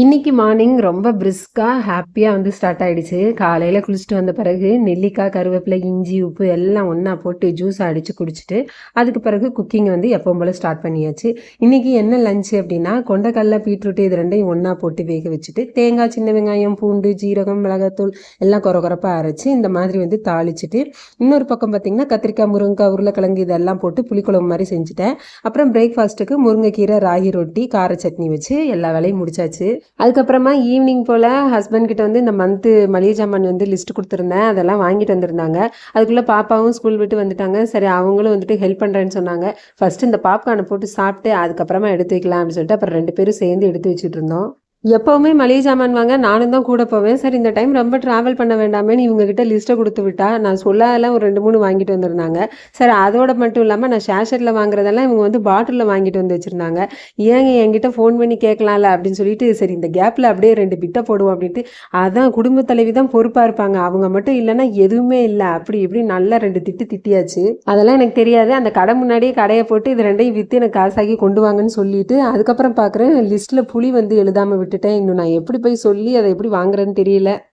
இன்னைக்கு மார்னிங் ரொம்ப பிரிஸ்காக ஹாப்பியாக வந்து ஸ்டார்ட் ஆகிடுச்சு காலையில் குளிச்சுட்டு வந்த பிறகு நெல்லிக்காய் கருவேப்பிலை இஞ்சி உப்பு எல்லாம் ஒன்றா போட்டு ஜூஸ் அடித்து குடிச்சிட்டு அதுக்கு பிறகு குக்கிங் வந்து எப்பவும் போல் ஸ்டார்ட் பண்ணியாச்சு. இன்றைக்கி என்ன லஞ்சு அப்படின்னா கொண்டக்கடல பீட்ரூட் இது ரெண்டையும் ஒன்றா போட்டு வேக வச்சுட்டு தேங்காய் சின்ன வெங்காயம் பூண்டு ஜீரகம் மிளகாத்தூள் எல்லாம் குறகுறப்பாக அரைச்சி இந்த மாதிரி வந்து தாளிச்சிட்டு இன்னொரு பக்கம் பார்த்திங்கன்னா கத்திரிக்காய் முருங்கைக்காய் உருளைக்கிழங்கு இதெல்லாம் போட்டு புளிக்குழம்பு மாதிரி செஞ்சுட்டேன். அப்புறம் பிரேக்ஃபாஸ்ட்டுக்கு முருங்கைக்கீரை ராகி ரொட்டி கார சட்னி வச்சு எல்லா வேலையும் முடிச்சாச்சு. அதுக்கப்புறமா ஈவினிங் போல் ஹஸ்பண்ட் கிட்ட வந்து இந்த மந்த்து மளிகை சாமான் வந்து லிஸ்ட் கொடுத்துருந்தேன். அதெல்லாம் வாங்கிட்டு வந்திருந்தாங்க. அதுக்குள்ளே பாப்பாவும் ஸ்கூல் விட்டு வந்துட்டாங்க. சரி அவங்களும் வந்துட்டு ஹெல்ப் பண்ணுறேன்னு சொன்னாங்க. ஃபஸ்ட்டு இந்த பாப்கார்னை போட்டு சாப்பிட்டு அதுக்கப்புறமா எடுத்து வைக்கலாம் அப்படின்னு சொல்லிட்டு அப்புறம் ரெண்டு பேரும் சேர்ந்து எடுத்து வச்சுட்டு இருந்தோம். எப்போவுமே மளிகை சாமான் வாங்க நானும் தான் கூட போவேன். சரி இந்த டைம் ரொம்ப ட்ராவல் பண்ண வேண்டாமேன்னு இவங்ககிட்ட லிஸ்ட்டை கொடுத்து விட்டா நான் சொல்லாதெல்லாம் ஒரு ரெண்டு மூணு வாங்கிட்டு வந்திருந்தாங்க. சரி அதோட மட்டும் இல்லாமல் நான் ஷேஷரில் வாங்குறதெல்லாம் இவங்க வந்து பாட்டிலில் வாங்கிட்டு வந்து வச்சுருந்தாங்க. ஏங்க என்கிட்ட ஃபோன் பண்ணி கேட்கலாம்ல அப்படின்னு சொல்லிட்டு சரி இந்த கேப்பில் அப்படியே ரெண்டு பிட்டை போடுவோம் அப்படின்ட்டு அதான் குடும்ப தலைவி தான் பொறுப்பாக இருப்பாங்க. அவங்க மட்டும் இல்லைன்னா எதுவுமே இல்லை. அப்படி இப்படி நல்லா ரெண்டு திட்டு திட்டியாச்சு. அதெல்லாம் எனக்கு தெரியாது. அந்த கடை முன்னாடியே கடையை போட்டு இது ரெண்டையும் விற்று எனக்கு காசாக்கி கொண்டு வாங்கன்னு சொல்லிட்டு அதுக்கப்புறம் பார்க்குறேன் லிஸ்ட்டில் புளி வந்து எழுதாமல் விட்டுட்டேன். இன்னும் நான் எப்படி போய் சொல்லி அதை எப்படி வாங்குறேன்னு தெரியல.